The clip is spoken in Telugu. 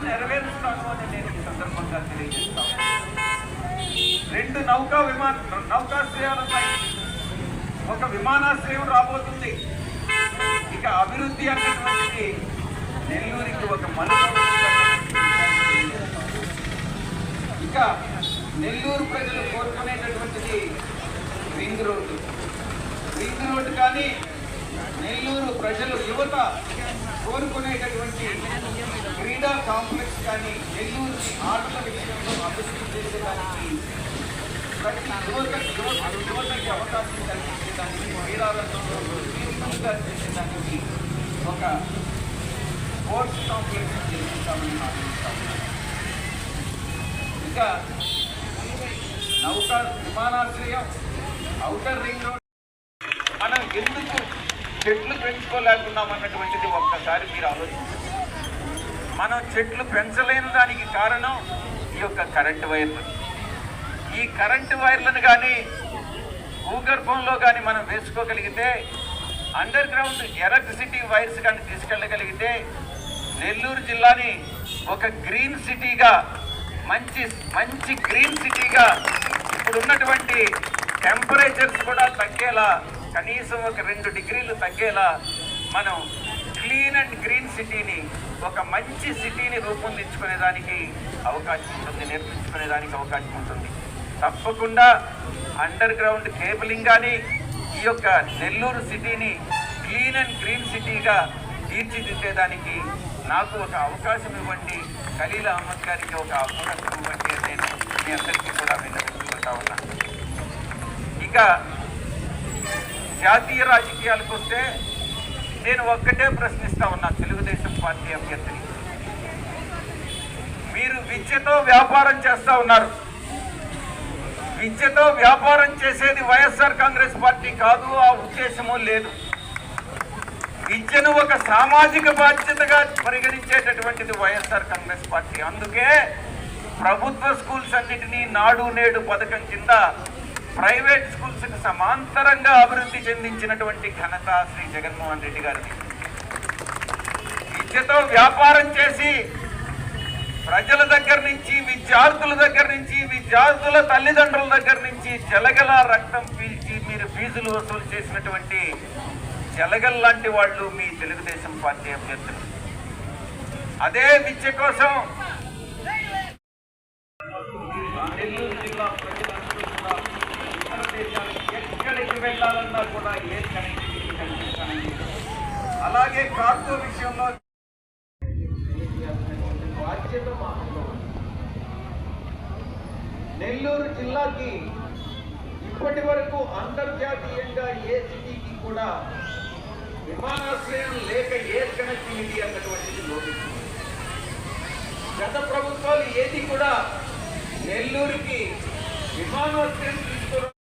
నేను రెండు నౌకా విమాన నౌకాశ్రయాలపై ఒక విమానాశ్రయం రాబోతుంది. ఇక అభివృద్ధి అన్నటువంటిది నెల్లూరికి ఒక మనుగడ ఇక నెల్లూరు ప్రజలు కోరుకునేటటువంటిది రింగ్ రోడ్డు. రింగ్ రోడ్డు కానీ నెల్లూరు ప్రజలు యువత కోరుకునేటటువంటి క్రీడా కాంప్లెక్స్ కానీ నెల్లూరుని ఆటల విషయంలో అభివృద్ధి చేసేదానికి ప్రతి యువత యువతకి అవకాశం కల్పించేదానికి క్రీడా రంగంలో తీర్పుగా చేసేదానికి ఒక స్పోర్ట్స్ కాంప్లెక్స్ నిర్మిస్తామని ఆశిస్తాము ఇంకా నౌకా విమానాశ్రయం అవుటర్ రింగ్ రోడ్. మనం ఎందుకు చెట్లు పెంచుకోలేకున్నాం అన్నటువంటిది ఒక్కసారి మీరు ఆలోచించండి. మనం చెట్లు పెంచలేని దానికి కారణం ఈ యొక్క కరెంటు వైర్లు. ఈ కరెంటు వైర్లను కానీ భూగర్భంలో కానీ మనం వేసుకోగలిగితే అండర్ గ్రౌండ్ ఎలక్ట్రిసిటీ వైర్స్ కానీ తీసుకెళ్ళగలిగితే నెల్లూరు జిల్లాని ఒక గ్రీన్ సిటీగా మంచి మంచి గ్రీన్ సిటీగా ఇప్పుడు ఉన్నటువంటి టెంపరేచర్స్ కూడా తగ్గేలా కనీసం ఒక రెండు డిగ్రీలు తగ్గేలా మనం క్లీన్ అండ్ గ్రీన్ సిటీని ఒక మంచి సిటీని రూపొందించుకునే దానికి అవకాశం ఉంటుంది నిర్మించుకునే దానికి అవకాశం ఉంటుంది. తప్పకుండా అండర్ గ్రౌండ్ కేబులింగ్ కానీ ఈ యొక్క నెల్లూరు సిటీని క్లీన్ అండ్ గ్రీన్ సిటీగా తీర్చిదిద్దేదానికి నాకు ఒక అవకాశం ఇవ్వండి. ఖలీల్ అహ్మద్ గారికి ఒక అవకాశం ఇవ్వండి అని నేను మీ అందరికీ కూడా విన్నవించుకుంటా ఉన్నాను ఇక జాతీయ రాజకీయాలకు వస్తే నేను ఒక్కటే ప్రశ్నిస్తా ఉన్నా తెలుగుదేశం పార్టీ అభ్యర్థిని. మీరు విద్యతో వ్యాపారం చేస్తా ఉన్నారు. విద్యతో వ్యాపారం చేసేది వైఎస్ఆర్ కాంగ్రెస్ పార్టీ కాదు ఆ ఉద్దేశము లేదు. విద్యను ఒక సామాజిక బాధ్యతగా పరిగణించేటటువంటిది వైఎస్ఆర్ కాంగ్రెస్ పార్టీ. అందుకే ప్రభుత్వ స్కూల్స్ అన్నిటినీ నాడు నేడు పథకం కింద ప్రైవేట్ స్కూల్స్కి సమాంతరంగా అభివృద్ధి చెందించినటువంటి ఘనత శ్రీ జగన్మోహన్ రెడ్డి గారిది విద్యతో వ్యాపారం చేసి ప్రజల దగ్గర నుంచి విద్యార్థుల దగ్గర నుంచి విద్యార్థుల తల్లిదండ్రుల దగ్గర నుంచి జలగల రక్తం పీల్చి మీరు ఫీజులు వసూలు చేసినటువంటి జలగల్ లాంటి వాళ్ళు మీ తెలుగుదేశం పార్టీ అభ్యర్థులు. అదే విద్య కోసం నెల్లూరు జిల్లా ప్రజలందరూ కూడా ఎక్కడికి వెళ్ళాలన్నా కూడా ఏ కనెక్టివిటీ కల్పించాలని అలాగే కార్గో విషయంలో బాధ్యత నెల్లూరు జిల్లాకి ఇప్పటి వరకు అంతర్జాతీయంగా ఏ సిటీకి కూడా విమానాశ్రయం లేక ఎయిర్ కనెక్టివిటీ అన్నటువంటిది లోపించింది. గత ప్రభుత్వాలు ఏది కూడా నెల్లూరుకి విమానాశ్రయం